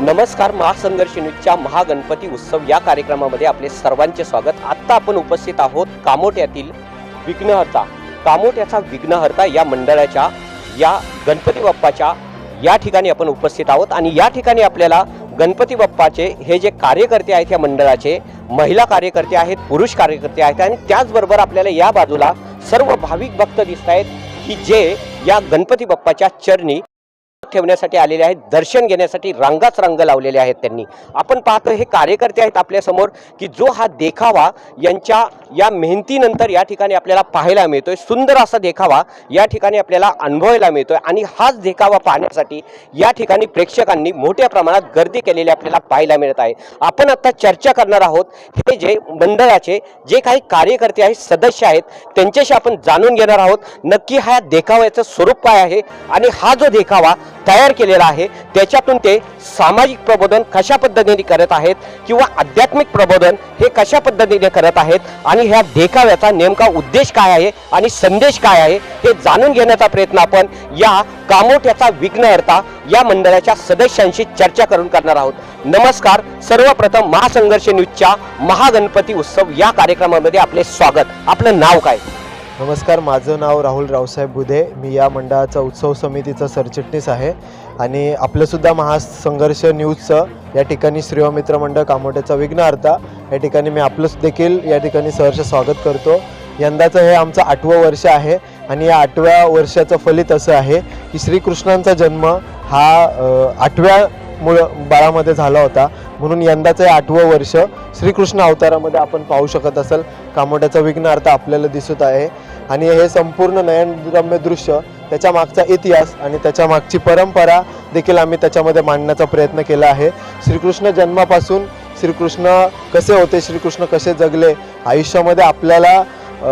नमस्कार महासंघर्ष न्यूजच्या महागणपती उत्सव या कार्यक्रमामध्ये आपले सर्वांचे स्वागत. आत्ता आपण उपस्थित आहोत कामोट्यातील विघ्नहर्ता. कामोट्याचा विघ्नहर्ता या मंडळाच्या या गणपती बाप्पाच्या या ठिकाणी आपण उपस्थित आहोत आणि या ठिकाणी आपल्याला गणपती बाप्पाचे हे जे कार्यकर्ते आहेत या मंडळाचे महिला कार्यकर्ते आहेत पुरुष कार्यकर्ते आहेत आणि त्याचबरोबर आपल्याला या बाजूला सर्व भाविक भक्त दिसत आहेत की जे या गणपती बाप्पाच्या चरणी ठेवण्यासाठी आलेले आहेत. दर्शन घेण्यासाठी रांगाच रंग लावलेले आहेत त्यांनी. आपण पाहतो हे कार्यकर्ते आहेत आपल्यासमोर की जो हा देखावा यांच्या या मेहनतीनंतर या ठिकाणी आपल्याला पाहायला मिळतोय. सुंदर असा देखावा या ठिकाणी आपल्याला अनुभवायला मिळतोय. आणि हाच देखावा पाहण्यासाठी या ठिकाणी प्रेक्षकांनी मोठ्या प्रमाणात गर्दी केलेली आपल्याला पाहायला मिळत आहे. आपण आता चर्चा करणार आहोत हे जे मंडळाचे जे काही कार्यकर्ते आहेत सदस्य आहेत त्यांच्याशी आपण जाणून घेणार आहोत. नक्की हा देखाव्याचं स्वरूप काय आहे? आणि हा जो देखावा तयार केलेला आहे. त्याच्यातून ते सामाजिक प्रबोधन कशा पद्धतीने करत आहेत किंवा आध्यात्मिक प्रबोधन हे कशा पद्धतीने करत आहेत आणि ह्या देखाव्याचा नेमका उद्देश काय आहे आणि संदेश काय आहे हे जाणून घेण्याचा प्रयत्न आपण या कामोठ्याचा विघ्नहर्ता या मंडळाच्या सदस्यांशी चर्चा करून करणार आहोत. नमस्कार. सर्वप्रथम महासंघर्ष न्यूजच्या महागणपती उत्सव या कार्यक्रमामध्ये आपले स्वागत. आपलं नाव काय? नमस्कार माझं नाव राहुल रावसाहेब बुधे. मी या मंडळाचा उत्सव समितीचा सरचिटणीस आहे आणि आपलंसुद्धा महासंघर्ष न्यूजचं या ठिकाणी श्रीवामित्र मंडळ कामोट्याचा विघ्नहर्ता या ठिकाणी मी आपलंच देखील या ठिकाणी सहर्ष स्वागत करतो. यंदाचं हे आमचं आठवं वर्ष आहे आणि या आठव्या वर्षाचं फलित असं आहे की श्रीकृष्णांचा जन्म हा आठव्या मुळ बाळामध्ये झाला होता. म्हणून यंदाचं हे आठवं वर्ष श्रीकृष्ण अवतारामध्ये आपण पाहू शकत असाल. कामोट्याचा विघ्नहर्थ आपल्याला दिसत आहे. आणि हे संपूर्ण नयनरम्य दृश्य त्याच्या मागचा इतिहास आणि त्याच्या मागची परंपरा देखील आम्ही त्याच्यामध्ये मांडण्याचा प्रयत्न केला आहे. श्रीकृष्ण जन्मापासून श्रीकृष्ण कसे होते श्रीकृष्ण कसे जगले आयुष्यामध्ये आपल्याला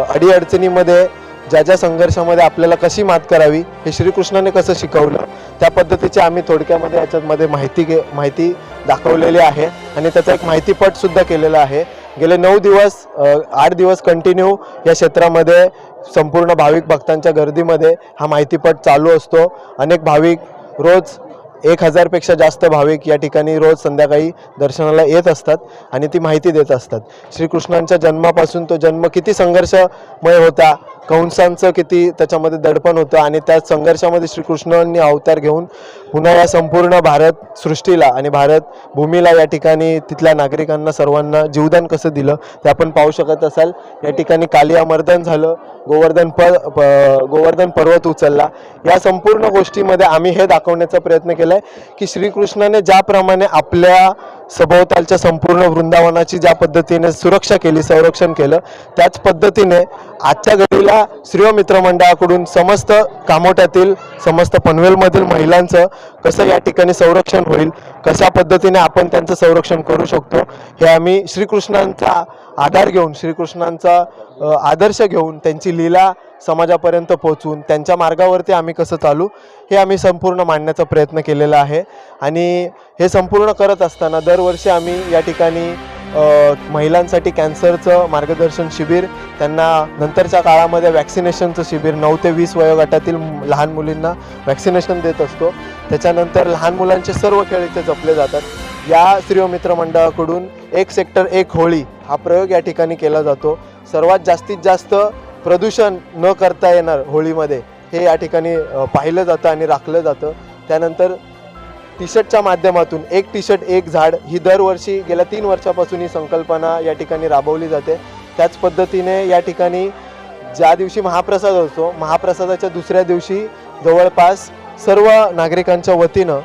अडीअडचणीमध्ये ज्या ज्या संघर्षामध्ये आपल्याला कशी मात करावी हे श्रीकृष्णाने कसं शिकवलं त्या पद्धतीची आम्ही थोडक्यामध्ये याच्यामध्ये माहिती घे माहिती दाखवलेली आहे आणि त्याचा एक माहितीपटसुद्धा केलेला आहे. गेले नऊ दिवस आठ दिवस कंटिन्यू या क्षेत्रामध्ये संपूर्ण भाविक भक्तांच्या गर्दीमध्ये हा माहितीपट चालू असतो. अनेक भाविक रोज एक हजारपेक्षा जास्त भाविक या ठिकाणी रोज संध्याकाळी दर्शनाला येत असतात आणि ती माहिती देत असतात. श्रीकृष्णांच्या जन्मापासून तो जन्म किती संघर्षमय होता कंसांचं किती त्याच्यामध्ये दडपण होतं आणि त्या संघर्षामध्ये श्रीकृष्णांनी अवतार घेऊन पुन्हा या संपूर्ण भारत सृष्टीला आणि भारत भूमीला या ठिकाणी तिथल्या नागरिकांना सर्वांना जीवदान कसं दिलं ते आपण पाहू शकत असाल. या ठिकाणी कालियामर्दन झालं गोवर्धन प प- गोवर्धन पर्वत उचलला. या संपूर्ण गोष्टीमध्ये आम्ही हे दाखवण्याचा प्रयत्न केला आहे की श्रीकृष्णाने ज्याप्रमाणे आपल्या सभोवतालच्या संपूर्ण वृंदावनाची ज्या पद्धतीने सुरक्षा केली संरक्षण केलं त्याच पद्धतीने आजच्या घडीला श्रीव मित्रमंडळाकडून समस्त कामोट्यातील समस्त पनवेलमधील महिलांचं कसं या ठिकाणी संरक्षण होईल कशा पद्धतीने आपण त्यांचं संरक्षण करू शकतो हे आम्ही श्रीकृष्णांचा आधार घेऊन श्रीकृष्णांचा आदर्श घेऊन त्यांची लीला समाजापर्यंत पोहोचून त्यांच्या मार्गावरती आम्ही कसं चालू हे आम्ही संपूर्ण मांडण्याचा प्रयत्न केलेला आहे. आणि हे संपूर्ण करत असताना दरवर्षी आम्ही या ठिकाणी महिलांसाठी कॅन्सरचं मार्गदर्शन शिबिर त्यांना नंतरच्या काळामध्ये वॅक्सिनेशनचं शिबिर नऊ ते वीस वयोगटातील लहान मुलींना वॅक्सिनेशन देत असतो. त्याच्यानंतर लहान मुलांचे सर्व खेळ इथे जपले जातात. या श्रीव मित्र मंडळाकडून एक सेक्टर एक होळी हा प्रयोग या ठिकाणी केला जातो. सर्वात जास्तीत जास्त प्रदूषण न करता येणार होळीमध्ये हे या ठिकाणी पाहिलं जातं आणि राखलं जातं. त्यानंतर टी शर्टच्या माध्यमातून एक टी शर्ट एक झाड ही दरवर्षी गेल्या तीन वर्षापासून ही संकल्पना या ठिकाणी राबवली जाते. त्याच पद्धतीने या ठिकाणी ज्या दिवशी महाप्रसाद असतो महाप्रसादाच्या दुसऱ्या दिवशी जवळपास सर्व नागरिकांच्या वतीनं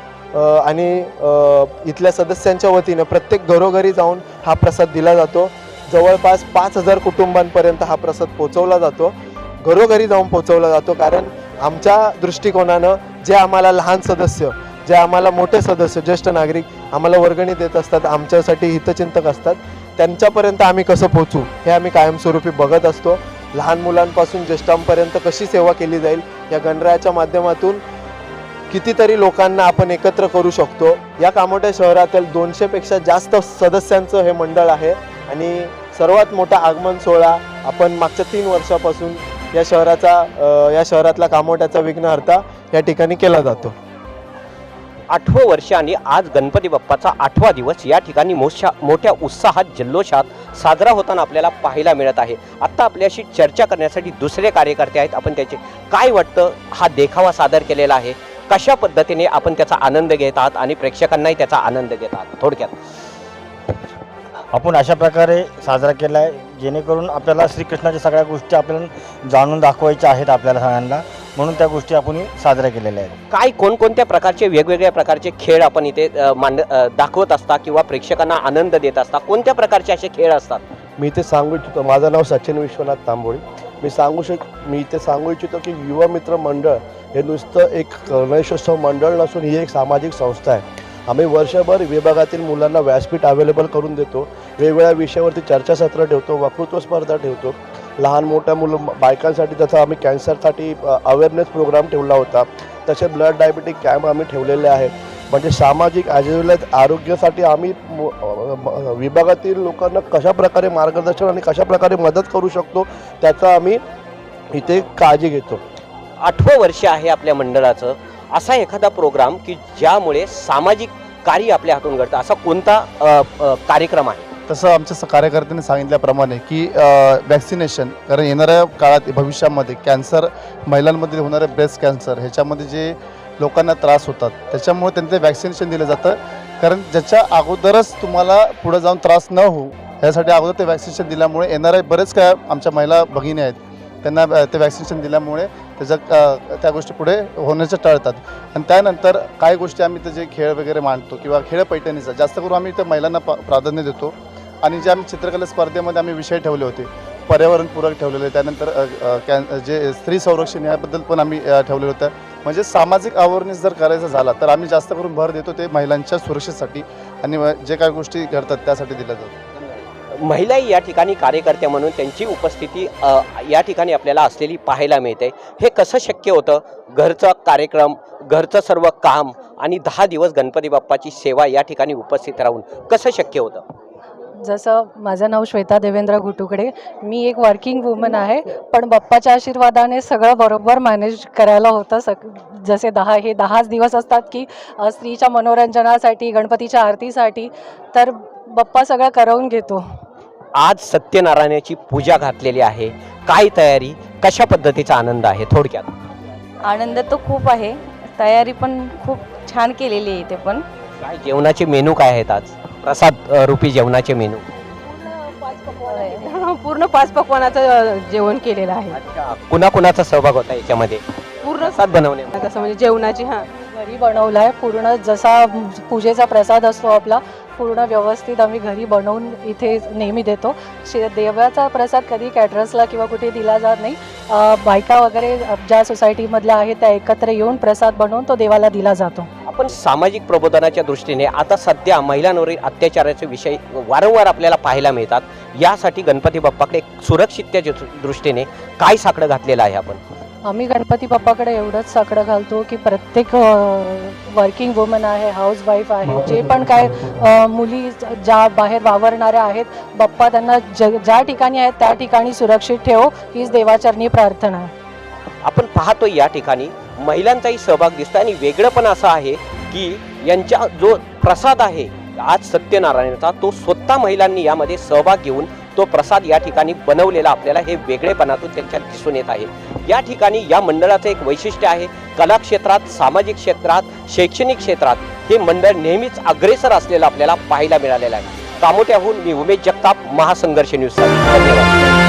आणि इथल्या सदस्यांच्या वतीनं प्रत्येक घरोघरी जाऊन हा प्रसाद दिला जातो. जवळपास पाच हजार कुटुंबांपर्यंत हा प्रसाद पोचवला जातो. घरोघरी जाऊन पोचवला जातो कारण आमच्या दृष्टिकोनानं जे आम्हाला लहान सदस्य जे आम्हाला मोठे सदस्य ज्येष्ठ नागरिक आम्हाला वर्गणी देत असतात आमच्यासाठी हितचिंतक असतात त्यांच्यापर्यंत आम्ही कसं पोचू हे आम्ही कायमस्वरूपी बघत असतो. लहान मुलांपासून ज्येष्ठांपर्यंत कशी सेवा केली जाईल या गणरायाच्या माध्यमातून कितीतरी लोकांना आपण एकत्र करू शकतो. या कामोठ्या शहरातील दोनशेपेक्षा जास्त सदस्यांचं हे मंडळ आहे आणि सर्वात मोठा आगमन सोहळा आपण मागच्या तीन वर्षापासून या शहराचा या शहरातला कामोट्याचा विघ्नहर्ता या ठिकाणी केला जातो. आठवं वर्ष आणि आज गणपती बाप्पाचा आठवा दिवस या ठिकाणी मोठ्या मोठ्या उत्साहात जल्लोषात साजरा होताना आपल्याला पाहायला मिळत आहे. आत्ता आपल्याशी चर्चा करण्यासाठी दुसरे कार्यकर्ते आहेत. आपण त्याचे काय वाटतं? हा देखावा सादर केलेला आहे. कशा पद्धतीने आपण त्याचा आनंद घेत आहात आणि प्रेक्षकांनाही त्याचा आनंद घेत आहात? थोडक्यात. आपण अशा प्रकारे साजरा केला आहे जेणेकरून आपल्याला श्रीकृष्णाच्या सगळ्या गोष्टी आपल्याला जाणून दाखवायच्या आहेत आपल्याला सगळ्यांना. म्हणून त्या गोष्टी आपण साजऱ्या केलेल्या आहेत. काय कोणकोणत्या प्रकारचे वेगवेगळ्या प्रकारचे खेळ आपण इथे अ, मांड अ, दाखवत असता किंवा प्रेक्षकांना आनंद देत असता? कोणत्या प्रकारचे असे खेळ असतात? मी इथे सांगू इच्छितो माझं नाव सचिन विश्वनाथ तांबोळी. मी सांगू शक मी इथे सांगू इच्छितो की युवा मित्र मंडळ हे नुसतं एक गणेशोत्सव मंडळ नसून ही एक सामाजिक संस्था आहे. आम्ही वर्षभर विभागातील मुलांना व्यासपीठ अवेलेबल करून देतो. वेगवेगळ्या विषयावरती चर्चासत्र ठेवतो वक्तृत्व स्पर्धा ठेवतो. लहान मोठ्या मुलं बायकांसाठी जसं आम्ही कॅन्सरसाठी अवेअरनेस प्रोग्राम ठेवला होता. तसे ब्लड डायबिटिक कॅम्प आम्ही ठेवलेले आहेत. म्हणजे सामाजिक ॲज वेल एज आरोग्यासाठी आम्ही विभागातील लोकांना कशाप्रकारे मार्गदर्शन आणि कशा प्रकारे मदत करू शकतो त्याचा आम्ही इथे काळजी घेतो. आठवं वर्ष आहे आपल्या मंडळाचं. असा एखादा प्रोग्राम की ज्यामुळे सामाजिक कार्य आपल्या हातून घडतं. असा कोणता कार्यक्रम आहे? तसं आमच्या स- कार्यकर्त्यांनी सांगितल्याप्रमाणे की वॅक्सिनेशन कारण येणाऱ्या काळात भविष्यामध्ये कॅन्सर महिलांमध्ये होणारे ब्रेस्ट कॅन्सर ह्याच्यामध्ये जे लोकांना त्रास होतात त्याच्यामुळे त्यांचं वॅक्सिनेशन दिलं जातं. कारण ज्याच्या अगोदरच तुम्हाला पुढे जाऊन त्रास न होऊ ह्यासाठी अगोदर ते वॅक्सिनेशन दिल्यामुळे येणारे बरेच काय आमच्या महिला भगिनी आहेत त्यांना ते वॅक्सिनेशन दिल्यामुळे त्याच्या त्या गोष्टी पुढे होण्याचं टाळतात. आणि त्यानंतर काही गोष्टी आम्ही ते जे खेळ वगैरे मांडतो किंवा खेळ पैठणीचा जास्त करून आम्ही ते महिलांना प्राधान्य देतो. आणि जे आम्ही चित्रकला स्पर्धेमध्ये आम्ही विषय ठेवले होते पर्यावरणपूरक ठेवलेले त्यानंतर कॅन जे स्त्री संरक्षण याबद्दल पण आम्ही ठेवलेलं होतं. म्हणजे सामाजिक अवेअरनेस जर करायचा झाला तर आम्ही जास्त करून भर देतो ते महिलांच्या सुरक्षेसाठी आणि जे काही गोष्टी घडतात त्यासाठी दिल्या जातात. महिलाही या ठिकाणी कार्यकर्त्या म्हणून त्यांची उपस्थिती या ठिकाणी आपल्याला असलेली पाहायला मिळते. हे कसं शक्य होतं? घरचा कार्यक्रम घरचं सर्व काम आणि दहा दिवस गणपती बाप्पाची सेवा या ठिकाणी उपस्थित राहून कसं शक्य होतं? जसं माझं नाव श्वेता देवेंद्र घुटुकडे मी एक वर्किंग वुमन आहे पण बाप्पाच्या आशीर्वादाने सगळं बरोबर मॅनेज करायला होतं. सग जसे दहा हे दहाच दिवस असतात की स्त्रीच्या मनोरंजनासाठी गणपतीच्या आरतीसाठी तर बाप्पा सगळं करवून घेतो. आज सत्यनारायणाची पूजा घातलेली आहे. काय तयारी कशा पद्धतीचा आनंद आहे थोडक्यात? आनंद तर खूप आहे. तयारी पण खूप छान केलेली आहे इथे पण. काय जेवणाचे मेनू काय आहेत आज? प्रसाद रूपी जेवणाचे मेनू. पूर्ण पाच पकवानाचं जेवण केलेलं आहे. कुणाकुणाचा सहभाग होता याच्यामध्ये? पूर्ण प्रसाद बनवण्यामध्ये कसं म्हणजे जेवणाची हा. घरी बनवला आहे पूर्ण जसा पूजेचा प्रसाद असतो आपला पूर्ण व्यवस्थित आम्ही घरी बनवून इथे नेहमी देतो. शे देवाचा प्रसाद कधी कॅटरर्सला किंवा कुठे दिला जात नाही. अ, बायका वगैरे ज्या सोसायटीमधल्या आहेत त्या एकत्र येऊन प्रसाद बनवून तो देवाला दिला जातो. आपण सामाजिक प्रबोधनाच्या दृष्टीने आता सध्या महिलांवरील अत्याचाराचे विषय वारंवार आपल्याला पाहायला मिळतात. यासाठी गणपती बाप्पाकडे सुरक्षिततेच्या दृष्टीने काय साकडं घातलेलं आहे आपण? आम्ही गणपती बाप्पाकडे एवढंच साकडं घालतो की प्रत्येक वर्किंग वुमन आहे हाऊसवाईफ आहे जे पण काय मुली ज्या बाहेर वावरणाऱ्या आहेत बाप्पा त्यांना ज ज्या ठिकाणी आहेत त्या ठिकाणी सुरक्षित ठेवो हीच देवाचरणी प्रार्थना. आपण पाहतो या ठिकाणी महिलांचाही सहभाग दिसतो आणि वेगळं पण असं आहे की यांच्या जो प्रसाद आहे आज सत्यनारायणाचा तो स्वतः महिलांनी यामध्ये सहभाग घेऊन तो प्रसाद या ठिकाणी बनवलेला आपल्याला हे वेगळेपणातून त्यांच्यात दिसून येत आहे. या ठिकाणी या मंडळाचं एक वैशिष्ट्य आहे कला क्षेत्रात सामाजिक क्षेत्रात शैक्षणिक क्षेत्रात हे मंडळ नेहमीच अग्रेसर असलेलं आपल्याला पाहायला मिळालेलं आहे. कामोट्याहून मी उमेश जगताप महासंघर्ष न्यूजसाठी धन्यवाद.